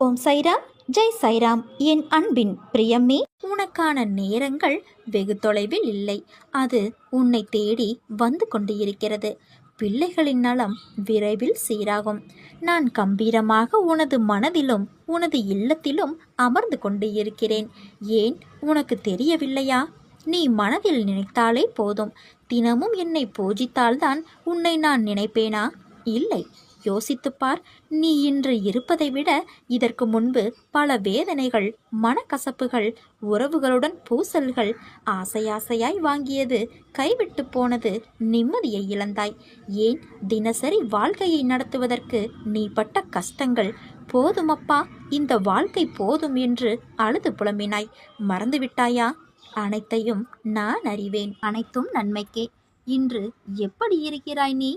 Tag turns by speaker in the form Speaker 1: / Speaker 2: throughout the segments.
Speaker 1: ஓம் சைராம் ஜெய் சைராம். என் அன்பின் பிரியமே உனக்கான நேரங்கள் வெகு தொலைவில் இல்லை. அது உன்னை தேடி வந்து கொண்டு இருக்கிறது பிள்ளைகளின் நலம் விரைவில் சீராகும். நான் கம்பீரமாக உனது மனதிலும் உனது இல்லத்திலும் அமர்ந்து கொண்டு இருக்கிறேன் ஏன்? உனக்கு தெரியவில்லையா? நீ மனதில் நினைத்தாலே போதும். தினமும் என்னை பூஜித்தால்தான் உன்னை நான் நினைப்பேனா? இல்லை. யோசித்துப் பார் நீ இன்று இருப்பதை விட இதற்கு முன்பு பல வேதனைகள் மனக்கசப்புகள் உறவுகளுடன் பூசல்கள் ஆசையாசையாய் வாங்கியது கைவிட்டு போனது நிம்மதியை இழந்தாய். ஏன் தினசரி வாழ்க்கையை நடத்துவதற்கு நீ பட்ட கஷ்டங்கள்? போதுமப்பா இந்த வாழ்க்கை போதும் என்று அழுது புலம்பினாய். மறந்துவிட்டாயா? அனைத்தையும் நான் அறிவேன். அனைத்தும் நன்மைக்கே. இன்று எப்படி இருக்கிறாய் நீ?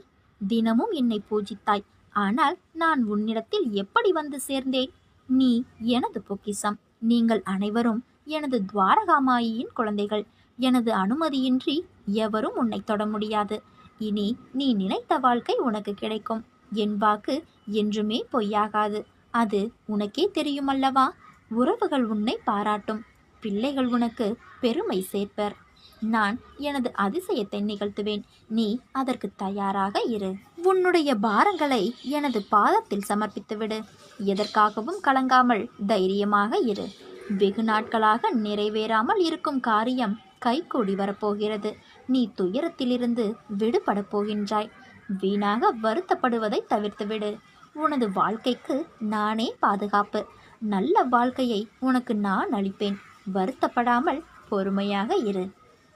Speaker 1: தினமும் என்னை பூஜித்தாய். ஆனால் நான் உன்னிடத்தில் எப்படி வந்து சேர்ந்தேன்? நீ எனது பொக்கிசம் நீங்கள் அனைவரும் எனது துவாரகாமாயியின் குழந்தைகள். எனது அனுமதியின்றி எவரும் உன்னை தொட முடியாது. இனி நீ நினைத்த வாழ்க்கை உனக்கு கிடைக்கும். என் வாக்கு என்றுமே பொய்யாகாது. அது உனக்கே தெரியுமல்லவா உறவுகள் உன்னை பாராட்டும். பிள்ளைகள் உனக்கு பெருமை சேர்ப்பர். நான் எனது அதிசயத்தை நிகழ்த்துவேன். நீ அதற்கு தயாராக இரு. உன்னுடைய பாரங்களை எனது பாதத்தில் சமர்ப்பித்துவிடு. எதற்காகவும் கலங்காமல் தைரியமாக இரு. வெகு நாட்களாக நிறைவேறாமல் இருக்கும் காரியம் கைகூடி வரப்போகிறது. நீ துயரத்திலிருந்து விடுபடப் போகின்றாய். வீணாக வருத்தப்படுவதை தவிர்த்துவிடு. உனது வாழ்க்கைக்கு நானே பாதுகாப்பு. நல்ல வாழ்க்கையை உனக்கு நான் அளிப்பேன். வருத்தப்படாமல் பொறுமையாக இரு.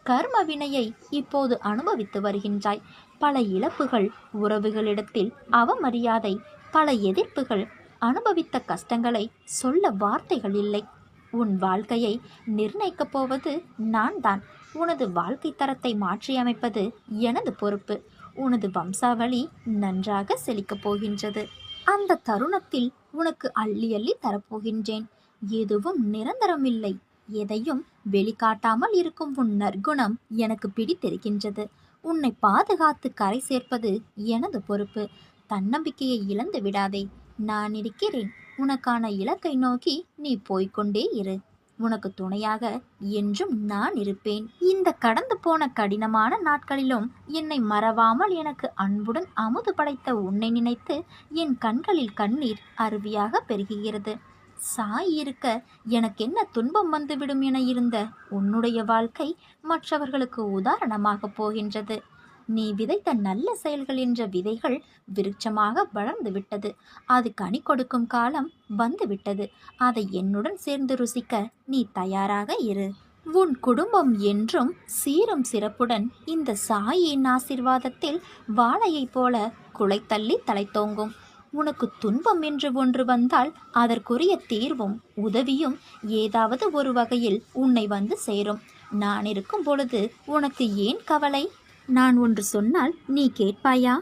Speaker 1: கர்ம வினையை இப்போது அனுபவித்து வருகின்றாய். பல இழப்புகள் உறவுகளிடத்தில் அவமரியாதை பல எதிர்ப்புகள் அனுபவித்த கஷ்டங்களை சொல்ல வார்த்தைகள் இல்லை. உன் வாழ்க்கையை நிர்ணயிக்கப் போவது நான் தான் உனது வாழ்க்கை தரத்தை மாற்றியமைப்பது எனது பொறுப்பு. உனது வம்சாவளி நன்றாக செழிக்கப் போகின்றது. அந்த தருணத்தில் உனக்கு அள்ளி அள்ளி தரப்போகின்றேன். எதுவும் நிரந்தரமில்லை. எதையும் வெளிக்காட்டாமல் இருக்கும் உன் நற்குணம் எனக்கு பிடித்திருக்கின்றது. உன்னை பாதுகாத்து கரை சேர்ப்பது எனது பொறுப்பு. தன்னம்பிக்கையை இழந்து விடாதே. நான் இருக்கிறேன். உனக்கான இலக்கை நோக்கி நீ போய்கொண்டே இரு. உனக்கு துணையாக என்றும் நான் இருப்பேன். இந்த கடந்து போன கடினமான நாட்களிலும் என்னை மறவாமல் எனக்கு அன்புடன் அமுது படைத்த உன்னை நினைத்து என் கண்களில் கண்ணீர் அருவியாக பெருகுகிறது. சாய் இருக்க எனக்கு என்ன துன்பம் வந்துவிடும் என இருந்த உன்னுடைய வாழ்க்கை மற்றவர்களுக்கு உதாரணமாக போகின்றது. நீ விதைத்த நல்ல செயல்கள் என்ற விதைகள் விருட்சமாக வளர்ந்து விட்டது. அது கனி கொடுக்கும் காலம் வந்துவிட்டது அதை என்னுடன் சேர்ந்து ருசிக்க நீ தயாராக இரு. உன் குடும்பம் என்றும் சீரும் சிறப்புடன் இந்த சாயின் ஆசிர்வாதத்தில் வாழையைப் போல குலைத்தள்ளி தலைத்தோங்கும். உனக்கு துன்பம் என்று ஒன்று வந்தால் அதற்குரிய தீர்வும் உதவியும் ஏதாவது ஒரு வகையில் உன்னை வந்து சேரும். நான் இருக்கும் பொழுது உனக்கு ஏன் கவலை? நான் ஒன்று சொன்னால் நீ கேட்பாயா?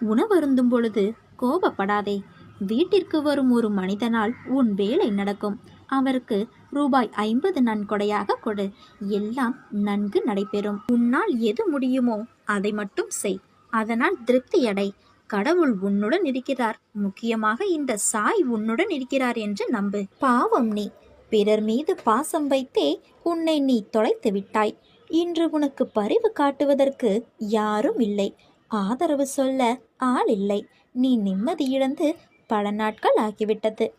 Speaker 1: உணவருந்தும் பொழுது கோபப்படாதே. வீட்டிற்கு வரும் ஒரு மனிதனால் உன் வேலை நடக்கும். அவருக்கு ரூபாய் ஐம்பது நன்கொடையாக கொடு. எல்லாம் நன்கு நடைபெறும். உன்னால் எது முடியுமோ அதை மட்டும் செய். அதனால் திருப்தி அடை. கடவுள் உன்னுடன் இருக்கிறார். முக்கியமாக இந்த சாய் உன்னுடன் இருக்கிறார் என்று நம்பு. பாவம் நீ. பிறர் மீது பாசம் வைத்தே உன்னை நீ தொலைத்து விட்டாய். இன்று உனக்கு பரிவு காட்டுவதற்கு யாரும் இல்லை. ஆதரவு சொல்ல ஆள் இல்லை. நீ நிம்மதி இழந்து பல நாட்கள் ஆகிவிட்டது.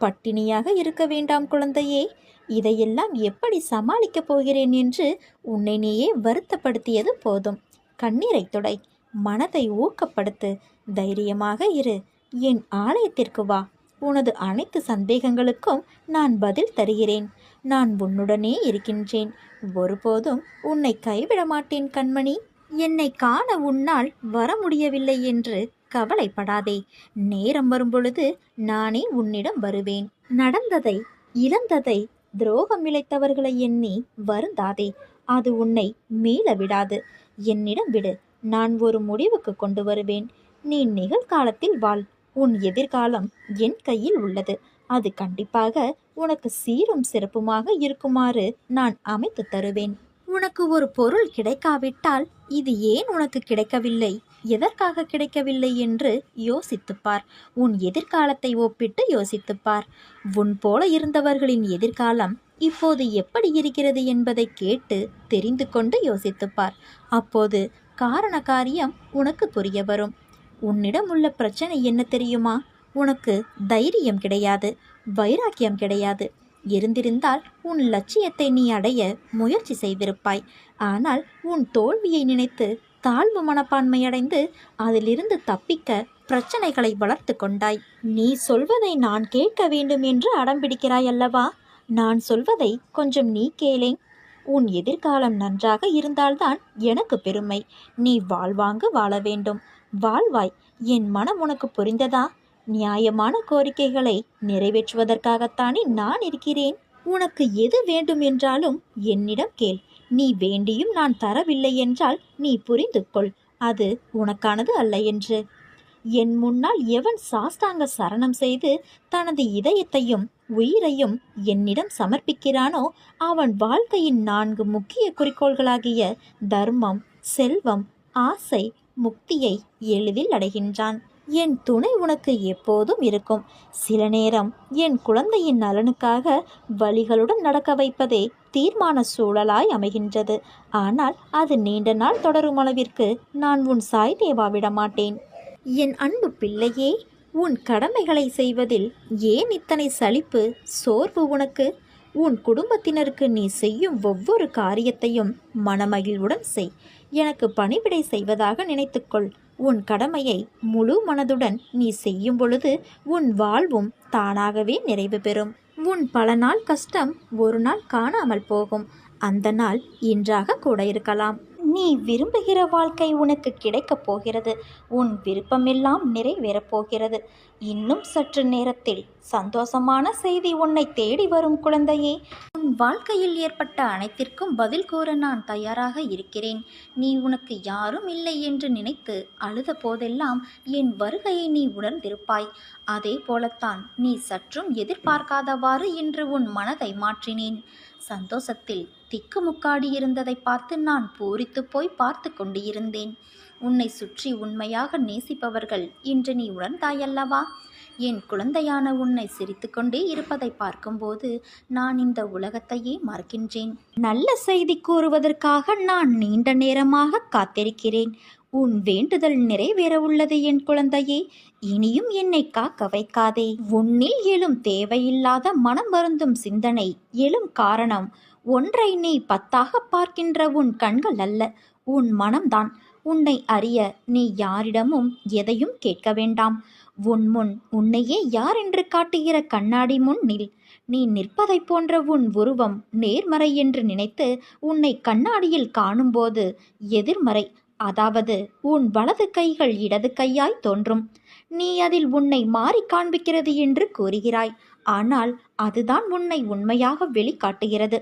Speaker 1: பட்டினியாக இருக்க வேண்டாம் குழந்தையே. இதையெல்லாம் எப்படி சமாளிக்கப் போகிறேன் என்று உன்னை நீயே வருத்தப்படுத்தியது போதும். கண்ணீரை துடை. மனதை ஊக்கப்படுத்து. தைரியமாக இரு. என் ஆலயத்திற்கு வா. உனது அனைத்து சந்தேகங்களுக்கும் நான் பதில் தருகிறேன். நான் உன்னுடனே இருக்கின்றேன். ஒருபோதும் உன்னை கைவிட மாட்டேன் கண்மணி. என்னை காண உன்னால் வர முடியவில்லை என்று கவலைப்படாதே. நேரம் வரும்பொழுது நானே உன்னிடம் வருவேன். நடந்ததை இழந்ததை துரோகம் இழைத்தவர்களை எண்ணி வருந்தாதே. அது உன்னை மீள விடாது. என்னிடம் விடு. நான் ஒரு முடிவுக்கு கொண்டு வருவேன். நீ நிகழ்காலத்தில் வாழ். உன் எதிர்காலம் என் கையில் உள்ளது. அது கண்டிப்பாக உனக்கு சீரும் சிறப்புமாக இருக்குமாறு நான் அமைத்து தருவேன். உனக்கு ஒரு பொருள் கிடைக்காவிட்டால் இது ஏன் உனக்கு கிடைக்கவில்லை? எதற்காக கிடைக்கவில்லை என்று யோசித்துப்பார் உன் எதிர்காலத்தை ஒப்பிட்டு யோசித்துப்பார் உன் போல இருந்தவர்களின் எதிர்காலம் இப்போது எப்படி இருக்கிறது என்பதை கேட்டு தெரிந்து கொண்டு யோசித்துப்பார் அப்போது காரண காரியம் உனக்கு புரிய வரும். உன்னிடம் உள்ள பிரச்சனை என்ன தெரியுமா? உனக்கு தைரியம் கிடையாது வைராக்கியம் கிடையாது. இருந்திருந்தால் உன் லட்சியத்தை நீ அடைய முயற்சி செய்திருப்பாய். ஆனால் உன் தோல்வியை நினைத்து தாழ்வு மனப்பான்மையடைந்து அதிலிருந்து தப்பிக்க பிரச்சனைகளை வளர்த்து கொண்டாய். நீ சொல்வதை நான் கேட்க வேண்டும் என்று அடம்பிடிக்கிறாய் அல்லவா? நான் சொல்வதை கொஞ்சம் நீ கேளேன். உன் எதிர்காலம் நன்றாக இருந்தால்தான் எனக்கு பெருமை. நீ வாழ்வாங்கு வாழ வேண்டும். வாழ்வாய் என் மனம் உனக்கு புரிந்ததா? நியாயமான கோரிக்கைகளை நிறைவேற்றுவதற்காகத்தானே நான் இருக்கிறேன். உனக்கு எது வேண்டும் என்றாலும் என்னிடம் கேள். நீ வேண்டியும் நான் தரவில்லை என்றால் நீ புரிந்து கொள் அது உனக்கானது அல்ல என்று. என் முன்னால் எவன் சாஸ்தாங்க சரணம் செய்து தனது இதயத்தையும் உயிரையும் என்னிடம் சமர்ப்பிக்கிறானோ அவன் வாழ்க்கையின் நான்கு முக்கிய குறிக்கோள்களாகிய தர்மம் செல்வம் ஆசை முக்தியை எளிதில் அடைகின்றான். என் துணை உனக்கு எப்போதும் இருக்கும். சில நேரம் என் குழந்தையின் நலனுக்காக வழிகளுடன் நடக்க வைப்பதே தீர்மான சூழலாய் அமைகின்றது. ஆனால் அது நீண்ட நாள் தொடரும் அளவிற்கு நான் உன் சாய் தேவா விட மாட்டேன் என் அன்பு பிள்ளையே உன் கடமைகளை செய்வதில் ஏன் இத்தனை சலிப்பு சோர்வு உனக்கு? உன் குடும்பத்தினருக்கு நீ செய்யும் ஒவ்வொரு காரியத்தையும் மனமகிழ்வுடன் செய். எனக்கு பணிவிடை செய்வதாக நினைத்துக்கொள். உன் கடமையை முழு மனதுடன் நீ செய்யும் பொழுது உன் வாழ்வும் தானாகவே நிறைவு பெறும். உன் பல நாள் கஷ்டம் ஒரு நாள் காணாமல் போகும். அந்த நாள் இன்றாக கூட இருக்கலாம். நீ விரும்புகிற வாழ்க்கை உனக்கு கிடைக்கப் போகிறது. உன் விருப்பமெல்லாம் நிறைவேறப் போகிறது. இன்னும் சற்று நேரத்தில் சந்தோஷமான செய்தி உன்னை தேடி வரும் குழந்தையே. உன் வாழ்க்கையில் ஏற்பட்ட அனைத்திற்கும் பதில் கூற நான் தயாராக இருக்கிறேன். நீ உனக்கு யாரும் இல்லை என்று நினைத்து அழுத போதெல்லாம் என் வருகையை நீ உணர்ந்திருப்பாய். அதே போலத்தான் நீ சற்றும் எதிர்பார்க்காதவாறு இன்று உன் மனதை மாற்றினேன். சந்தோஷத்தில் திக்குமுக்காடி இருந்ததை பார்த்து நான் பூரித்து போய் பார்த்து கொண்டு இருந்தேன் உன்னை சுற்றி உண்மையாக நேசிப்பவர்கள் இன்று நீ உணர்ந்தாயல்லவா என் குழந்தையான உன்னை சிரித்துக்கொண்டே இருப்பதை பார்க்கும்போது நான் இந்த உலகத்தையே மறக்கின்றேன். நல்ல செய்தி கூறுவதற்காக நான் நீண்ட நேரமாக காத்திருக்கிறேன். உன் வேண்டுதல் நிறைவேற உள்ளது என் குழந்தையே. இனியும் என்னை காக்க வைக்காதே. உன்னில் எழும் தேவையில்லாத மனம் வருந்தும் சிந்தனை எழும் காரணம். ஒன்றை நீ பத்தாக பார்க்கின்ற உன் கண்கள் அல்ல உன் மனம்தான். உன்னை அறிய நீ யாரிடமும் எதையும் கேட்க வேண்டாம். உன் முன் உன்னையே யார் என்று காட்டுகிற கண்ணாடி முன் நில் நீ நிற்பதைப் போன்ற உன் உருவம் நேர்மறை என்று நினைத்து உன்னை கண்ணாடியில் காணும்போது எதிர்மறை அதாவது உன் வலது கைகள் இடது கையாய் தோன்றும். நீ அதில் உன்னை மாறி காண்பிக்கிறது என்று கூறுகிறாய். ஆனால் அதுதான் உன்னை உண்மையாக வெளிக்காட்டுகிறது.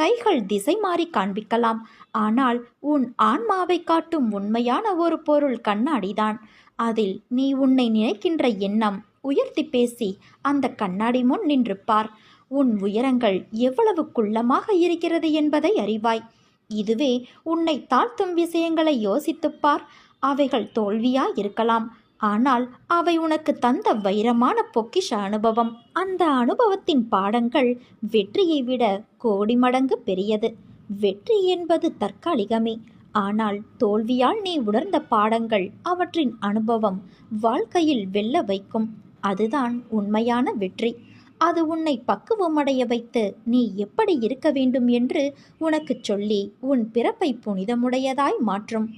Speaker 1: கைகள் திசை மாறி காண்பிக்கலாம். ஆனால் உன் ஆன்மாவை காட்டும் உண்மையான ஒரு பொருள் கண்ணாடிதான். அதில் நீ உன்னை நினைக்கின்ற எண்ணம் உயர்த்தி பேசி அந்த கண்ணாடி முன் நின்று பார் உன் உயரங்கள் எவ்வளவு குள்ளமாக இருக்கிறது என்பதை அறிவாய். இதுவே உன்னை தாழ்த்தும் விஷயங்களை யோசித்துப்பார். அவைகள் தோல்வியா இருக்கலாம். ஆனால் அவை உனக்கு தந்த வைரமான பொக்கிஷ அனுபவம். அந்த அனுபவத்தின் பாடங்கள் வெற்றியை விட கோடி மடங்கு பெரியது. வெற்றி என்பது தற்காலிகமே. ஆனால் தோல்வியால் நீ உணர்ந்த பாடங்கள் அவற்றின் அனுபவம் வாழ்க்கையில் வெல்ல வைக்கும். அதுதான் உண்மையான வெற்றி. அது உன்னை பக்குவமடைய வைத்து நீ எப்படி இருக்க வேண்டும் என்று உனக்குச் சொல்லி உன் பிறப்பை புனிதமுடையதாய் மாற்றும்.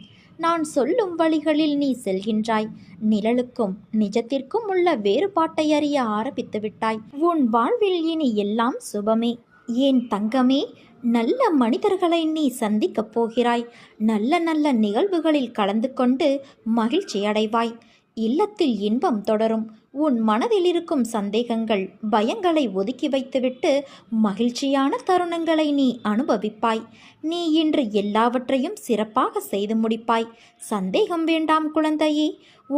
Speaker 1: நான் சொல்லும் வழிகளில் நீ செல்கின்றாய். நிழலுக்கும் நிஜத்திற்கும் உள்ள வேறுபாட்டை அறிய ஆரம்பித்து விட்டாய். உன் வாழ்வில் இனி எல்லாம் சுபமே. ஏன் தங்கமே? நல்ல மனிதர்களை நீ சந்திக்கப் போகிறாய். நல்ல நல்ல நிகழ்வுகளில் கலந்து கொண்டு மகிழ்ச்சி அடைவாய் இல்லத்தில் இன்பம் தொடரும். உன் மனதில் இருக்கும் சந்தேகங்கள் பயங்களை ஒதுக்கி வைத்துவிட்டு மகிழ்ச்சியான தருணங்களை நீ அனுபவிப்பாய். நீ இன்று எல்லாவற்றையும் சிறப்பாக செய்து முடிப்பாய். சந்தேகம் வேண்டாம் குழந்தையே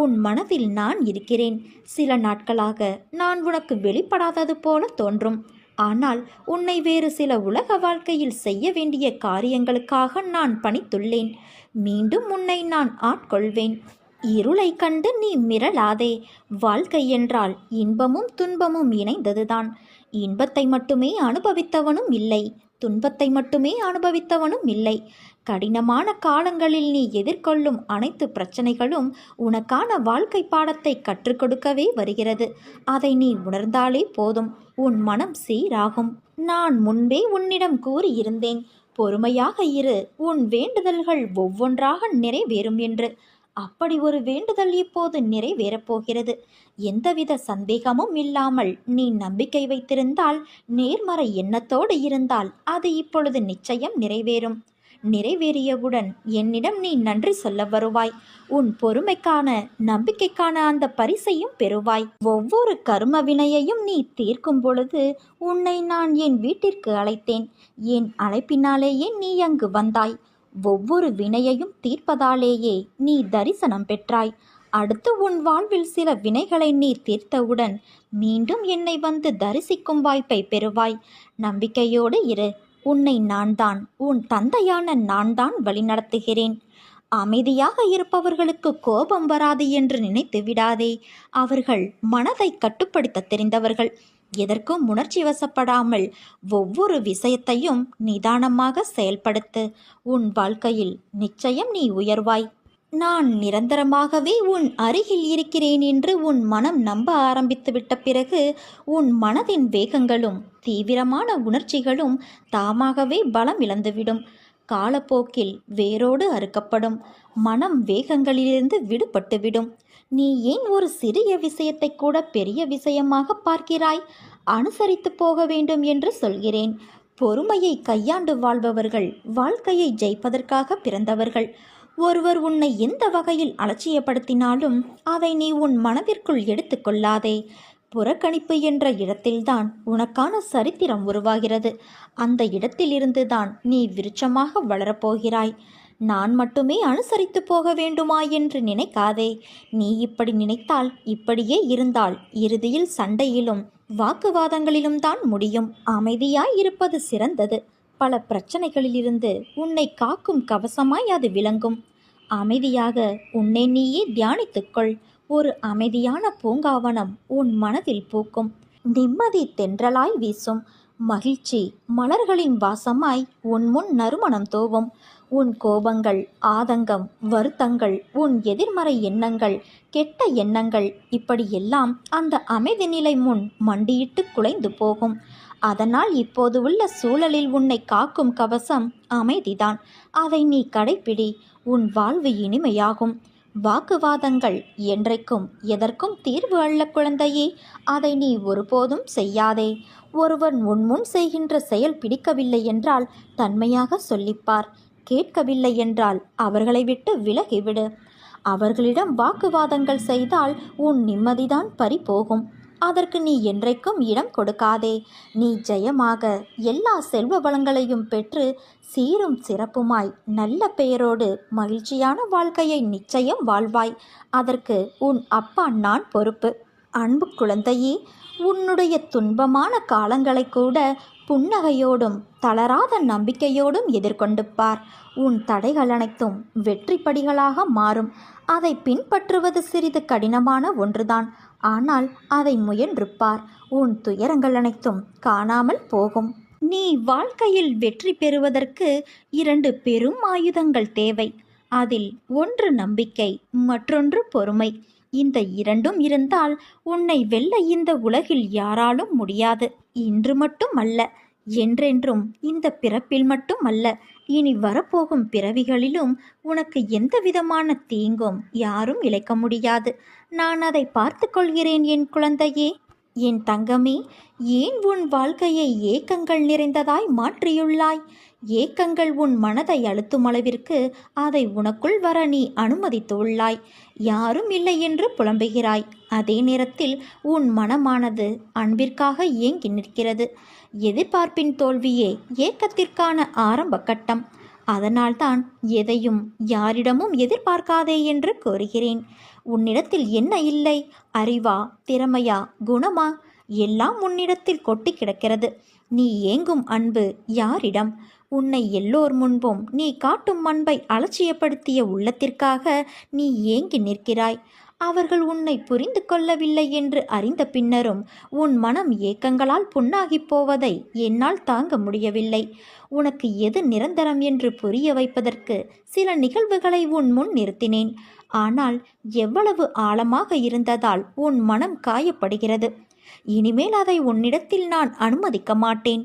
Speaker 1: உன் மனதில் நான் இருக்கிறேன். சில நாட்களாக நான் உனக்கு வெளிப்படாதது போல தோன்றும். ஆனால் உன்னை வேறு சில உலக வாழ்க்கையில் செய்ய வேண்டிய காரியங்களுக்காக நான் பணித்துள்ளேன். மீண்டும் உன்னை நான் ஆட்கொள்வேன். இருளை கண்டு நீ மிரளாதே. வாழ்க்கை என்றால் இன்பமும் துன்பமும் இணைந்ததுதான். இன்பத்தை மட்டுமே அனுபவித்தவனும் இல்லை. துன்பத்தை மட்டுமே அனுபவித்தவனும் இல்லை. கடினமான காலங்களில் நீ எதிர்கொள்ளும் அனைத்து பிரச்சனைகளும் உனக்கான வாழ்க்கை பாடத்தை கற்றுக் கொடுக்கவே வருகிறது. அதை நீ உணர்ந்தாலே போதும். உன் மனம் சீராகும். நான் முன்பே உன்னிடம் கூறியிருந்தேன். பொறுமையாக இரு. உன் வேண்டுதல்கள் ஒவ்வொன்றாக நிறைவேறும் என்று. அப்படி ஒரு வேண்டுதல் இப்போது நிறைவேறப்போகிறது. எந்தவித சந்தேகமும் இல்லாமல் நீ நம்பிக்கை வைத்திருந்தால் நேர்மறை எண்ணத்தோடு இருந்தால் அது இப்பொழுது நிச்சயம் நிறைவேறும். நிறைவேறியவுடன் என்னிடம் நீ நன்றி சொல்ல வருவாய். உன் பொறுமைக்கான நம்பிக்கைக்கான அந்த பரிசையும் பெறுவாய். ஒவ்வொரு கரும வினையையும் நீ தீர்க்கும் பொழுது உன்னை நான் என் வீட்டிற்கு அழைத்தேன். என் அழைப்பினாலேயே நீ அங்கு வந்தாய். ஒவ்வொரு வினையையும் தீர்ப்பதாலேயே நீ தரிசனம் பெற்றாய். அடுத்து உன் வாழ்வில் சில வினைகளை நீ தீர்த்தவுடன் மீண்டும் என்னை வந்து தரிசிக்கும் வாய்ப்பை பெறுவாய். நம்பிக்கையோடு இரு. உன்னை நான் தான் உன் தந்தையான நான் தான் வழிநடத்துகிறேன். அமைதியாக இருப்பவர்களுக்கு கோபம் வராது என்று நினைத்து விடாதே. அவர்கள் மனதை கட்டுப்படுத்த தெரிந்தவர்கள். எதற்கும் உணர்ச்சி வசப்படாமல் ஒவ்வொரு விஷயத்தையும் நிதானமாக செயல்படுத்து. உன் வாழ்க்கையில் நிச்சயம் நீ உயர்வாய். நான் நிரந்தரமாகவே உன் அருகில் இருக்கிறேன் என்று உன் மனம் நம்ப ஆரம்பித்து விட்ட பிறகு உன் மனதின் வேகங்களும் தீவிரமான உணர்ச்சிகளும் தாமாகவே பலம் இழந்துவிடும். காலப்போக்கில் வேரோடு அறுக்கப்படும். மனம் வேகங்களிலிருந்து விடுபட்டுவிடும். நீ ஏன் ஒரு சிறிய விஷயத்தை கூட பெரிய விஷயமாக பார்க்கிறாய்? அனுசரித்து போக வேண்டும் என்று சொல்கிறேன். பொறுமையை கையாண்டு வாழ்பவர்கள் வாழ்க்கையை ஜெயிப்பதற்காக பிறந்தவர்கள். ஒருவர் உன்னை எந்த வகையில் அலட்சியப்படுத்தினாலும் அதை நீ உன் மனதிற்குள் எடுத்துக்கொள்ளாதே புறக்கணிப்பு என்ற இடத்தில்தான் உனக்கான சரித்திரம் உருவாகிறது. அந்த இடத்திலிருந்துதான் நீ விருட்சமாக வளரப்போகிறாய் நான் மட்டுமே அனுசரித்து போக வேண்டுமா என்று நினைக்காதே. நீ இப்படி நினைத்தால் இப்படியே இருந்தால் இறுதியில் சண்டையிலும் வாக்குவாதங்களிலும் தான் முடியும். அமைதியாய் இருப்பது சிறந்தது. பல பிரச்சனைகளிலிருந்து உன்னை காக்கும் கவசமாய் அது விளங்கும். அமைதியாக உன்னை நீயே தியானித்துக்கொள். ஒரு அமைதியான பூங்காவனம் உன் மனதில் பூக்கும். நிம்மதி தென்றலாய் வீசும். மகிழ்ச்சி மலர்களின் வாசமாய் உன் முன் நறுமணம் தோவும். உன் கோபங்கள் ஆதங்கம் வருத்தங்கள் உன் எதிர்மறை எண்ணங்கள் கெட்ட எண்ணங்கள் இப்படியெல்லாம் அந்த அமைதி நிலை முன் மண்டியிட்டு குலைந்து போகும். அதனால் இப்போது உள்ள சூழலில் உன்னை காக்கும் கவசம் அமைதிதான். அதை நீ கடைப்பிடி உன் வாழ்வு இனிமையாகும். வாக்குவாதங்கள் என்றைக்கும் எதற்கும் தீர்வு அல்ல குழந்தையே அதை நீ ஒருபோதும் செய்யாதே. ஒருவன் உன்முன் செய்கின்ற செயல் பிடிக்கவில்லை என்றால் தன்மையாக சொல்லிப்பார். கேட்கவில்லை என்றால் அவர்களை விட்டு விலகிவிடு அவர்களிடம் வாக்குவாதங்கள் செய்தால் உன் நிம்மதிதான் பறிபோகும். அதற்கு நீ என்றைக்கும் இடம் கொடுக்காதே. நீ ஜெயமாக எல்லா செல்வ வளங்களையும் பெற்று சீரும் சிறப்புமாய் நல்ல பெயரோடு மகிழ்ச்சியான வாழ்க்கையை நிச்சயம் வாழ்வாய். அதற்கு உன் அப்பா நான் பொறுப்பு. அன்பு குழந்தையே உன்னுடைய துன்பமான காலங்களை கூட புன்னகையோடும் தளராத நம்பிக்கையோடும் எதிர்கொண்டு பார் உன் தடைகள் அனைத்தும் வெற்றி படிகளாக மாறும். அதை பின்பற்றுவது சிறிது கடினமான ஒன்றுதான். ஆனால் அதை முயன்றுப்பார். உன் துயரங்கள் அனைத்தும் காணாமல் போகும். நீ வாழ்க்கையில் வெற்றி பெறுவதற்கு இரண்டு பெரும் ஆயுதங்கள் தேவை. அதில் ஒன்று நம்பிக்கை மற்றொன்று பொறுமை. இந்த இரண்டும் இருந்தால் உன்னை வெல்ல இந்த உலகில் யாராலும் முடியாது. இன்று மட்டும் அல்ல என்றென்றும் இந்த பிறப்பில் மட்டும் அல்ல இனி வரப்போகும் பிறவிகளிலும் உனக்கு எந்த விதமான தீங்கும் யாரும் இழைக்க முடியாது. நான் அதை பார்த்து கொள்கிறேன் என் குழந்தையே. என் தங்கமே ஏன் உன் வாழ்க்கையை ஏக்கங்கள் நிறைந்ததாய் மாற்றியுள்ளாய்? ஏக்கங்கள் உன் மனதை அழுத்தும் அளவிற்கு அதை உனக்குள் வர நீ அனுமதித்துள்ளாய். யாரும் இல்லை என்று புலம்புகிறாய். அதே நேரத்தில் உன் மனமானது அன்பிற்காக ஏங்கி நிற்கிறது. எதிர்பார்ப்பின் தோல்வியே ஏக்கத்திற்கான ஆரம்ப கட்டம். அதனால்தான் எதையும் யாரிடமும் எதிர்பார்க்காதே என்று கோருகிறேன் உன்னிடத்தில் என்ன இல்லை? அறிவா? திறமையா? குணமா? எல்லாம் உன்னிடத்தில் கொட்டி கிடக்கிறது. நீ ஏங்கும் அன்பு யாரிடம்? உன்னை எல்லோர் முன்பும் நீ காட்டும் அன்பை அலட்சியப்படுத்திய உள்ளத்திற்காக நீ ஏங்கி நிற்கிறாய். அவர்கள் உன்னை புரிந்து கொள்ளவில்லை என்று அறிந்த பின்னரும் உன் மனம் ஏக்கங்களால் புண்ணாகிப் போவதை என்னால் தாங்க முடியவில்லை. உனக்கு எது நிரந்தரம் என்று புரிய வைப்பதற்கு சில நிகழ்வுகளை உன் முன் நிறுத்தினேன். ஆனால் எவ்வளவு ஆழமாக இருந்ததால் உன் மனம் காயப்படுகிறது. இனிமேல் அதை உன்னிடத்தில் நான் அனுமதிக்க மாட்டேன்.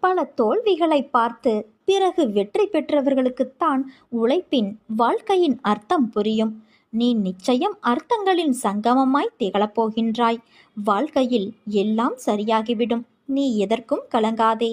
Speaker 1: பல தோல்விகளை பார்த்து பிறகு வெற்றி பெற்றவர்களுக்குத்தான் உழைப்பின் வாழ்க்கையின் அர்த்தம் புரியும். நீ நிச்சயம் அர்த்தங்களின் சங்கமமாய் திகழப்போகின்றாய் வாழ்க்கையில் எல்லாம் சரியாகிவிடும். நீ எதற்கும் கலங்காதே.